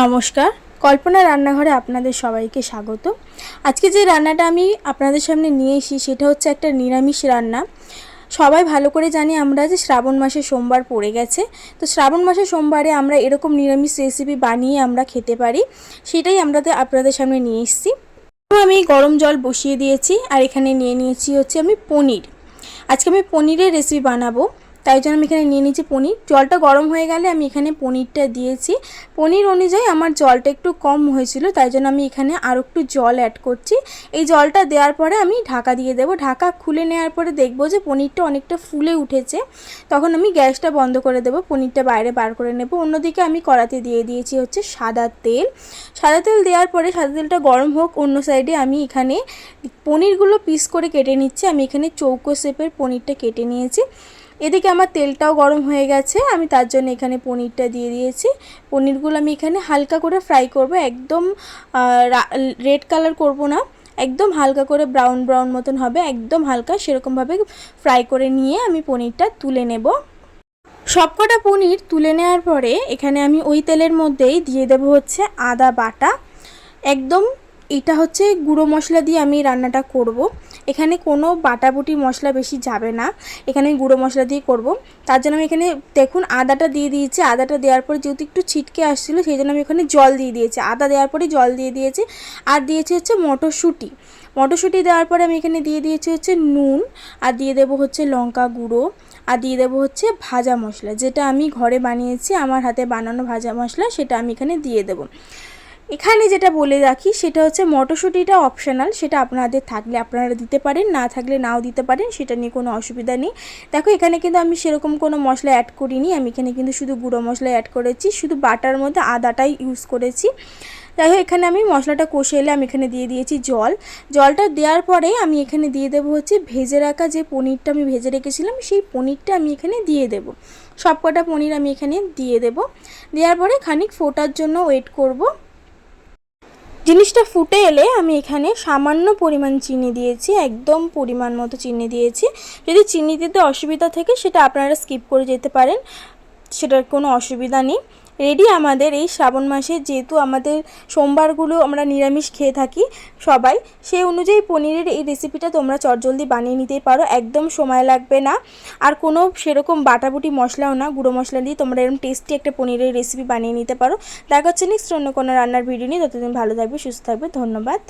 নমস্কার। কল্পনা রান্নাঘরে আপনাদের সবাইকে স্বাগত। আজকে যে রান্নাটা আমি আপনাদের সামনে নিয়ে এসেছি, সেটা হচ্ছে একটা নিরামিষ রান্না। সবাই ভালো করে জানি আমরা যে শ্রাবণ মাসে সোমবার পড়ে গেছে। তো শ্রাবণ মাসে সোমবারে আমরা এরকম নিরামিষ রেসিপি বানিয়ে আমরা খেতে পারি, সেটাই আমরা আপনাদের সামনে নিয়ে এসেছি। আমি গরম জল বসিয়ে দিয়েছি, আর এখানে নিয়ে নিয়েছি হচ্ছে আমি পনির। আজকে আমি পনিরের রেসিপি বানাবো। তাই জন্য আমি এখানে নিয়ে নিয়েছি পনির। জলটা গরম হয়ে গেলে আমি এখানে পনিরটা দিয়েছি। পনির অনুযায়ী আমার জলটা একটু কম হয়েছিল, তাই জন্য আমি এখানে আরও একটু জল অ্যাড করছি। এই জলটা দেওয়ার পরে আমি ঢাকা দিয়ে দেবো। ঢাকা খুলে নেওয়ার পরে দেখব যে পনিরটা অনেকটা ফুলে উঠেছে। তখন আমি গ্যাসটা বন্ধ করে দেবো, পনিরটা বাইরে বার করে নেব। অন্যদিকে আমি কড়াতে দিয়ে দিয়েছি হচ্ছে সাদা তেল। সাদা তেল দেওয়ার পরে সাদা তেলটা গরম হোক, অন্য সাইডে আমি এখানে পনিরগুলো পিস করে কেটে নিচ্ছি। আমি এখানে চৌকো শেপের পনিরটা কেটে নিয়েছি। এদিকে আমার তেলটাও গরম হয়ে গেছে, আমি তার জন্য এখানে পনিরটা দিয়ে দিয়েছি। পনিরগুলো আমি এখানে হালকা করে ফ্রাই করব, একদম রেড কালার করব না, একদম হালকা করে ব্রাউন ব্রাউন মতন হবে, একদম হালকা সেরকমভাবে ফ্রাই করে নিয়ে আমি পনিরটা তুলে নেব। সবকটা পনির তুলে নেওয়ার পরে এখানে আমি ওই তেলের মধ্যেই দিয়ে দেবো হচ্ছে আদা বাটা, একদম এটা হচ্ছে গুঁড়ো মশলা দিয়ে আমি রান্নাটা করব। এখানে কোনো বাটাবুটি মশলা বেশি যাবে না। এখানে গুঁড়ো মশলা দিয়ে করব। তার জন্য আমি এখানে দেখুন আদাটা দিয়ে দিয়েছি। আদাটা দেওয়ার পরে যেহেতু একটু ছিটকে আসছিল সেই জন্য আমি এখানে জল দিয়ে দিয়েছি। আদা দেওয়ার পরে জল দিয়ে দিয়েছি। আর দিয়েছি হচ্ছে মটরশুঁটি। মটরশুঁটি দেওয়ার পরে আমি এখানে দিয়ে দিয়েছি হচ্ছে নুন। আর দিয়ে দেবো হচ্ছে লঙ্কা গুঁড়ো। আর দিয়ে দেবো হচ্ছে ভাজা মশলা। যেটা আমি ঘরে বানিয়েছি, আমার হাতে বানানো ভাজা মশলা, সেটা আমি এখানে দিয়ে দেবো। এখানে যেটা বলে রাখি, সেটা হচ্ছে মটরশুঁটিটা অপশনাল সেটা আপনাদের থাকলে আপনারা দিতে পারেন, না থাকলে নাও দিতে পারেন, সেটা নিয়ে কোনো অসুবিধা নেই। দেখো, এখানে কিন্তু আমি সেরকম কোনো মশলা অ্যাড করিনি, আমি এখানে কিন্তু শুধু গুঁড়ো মশলা অ্যাড করেছি, শুধু বাটার মধ্যে আদাটাই ইউজ করেছি। যাই হোক, এখানে আমি মশলাটা কষে এলে আমি এখানে দিয়ে দিয়েছি জল। জলটা দেওয়ার পরে আমি এখানে দিয়ে দেবো হচ্ছে ভেজে রাখা যে পনিরটা আমি ভেজে রেখেছিলাম, সেই পনিরটা আমি এখানে দিয়ে দেবো। সব কটা পনির আমি এখানে দিয়ে দেবো। দেওয়ার পরে খানিক ফোটার জন্য ওয়েট করব। জিনিসটা ফুটে এলে আমি এখানে সামান্য পরিমাণ চিনি দিয়েছি, একদম পরিমাণ মতো চিনি দিয়েছি। যদি চিনি দিতে অসুবিধা থাকে, সেটা আপনারা স্কিপ করে যেতে পারেন, সেটার কোনো অসুবিধা নেই। রেডি আমাদের এই শ্রাবণ মাসে, যেহেতু আমাদের সোমবারগুলো আমরা নিরামিষ খেয়ে থাকি সবাই, সেই অনুযায়ী পনিরের এই রেসিপিটা তোমরা চটজলদি বানিয়ে নিতে পারো, একদম সময় লাগবে না। আর কোনো সেরকম বাটাবুটি মশলাও না, গুঁড়ো মশলা দিয়ে তোমরা এরকম টেস্টি একটা পনিরের রেসিপি বানিয়ে নিতে পারো। দেখা হচ্ছে নেক্সট অন্য কোনো রান্নার ভিডিও নিয়ে, ততদিন ভালো থাকবে, সুস্থ থাকবে, ধন্যবাদ।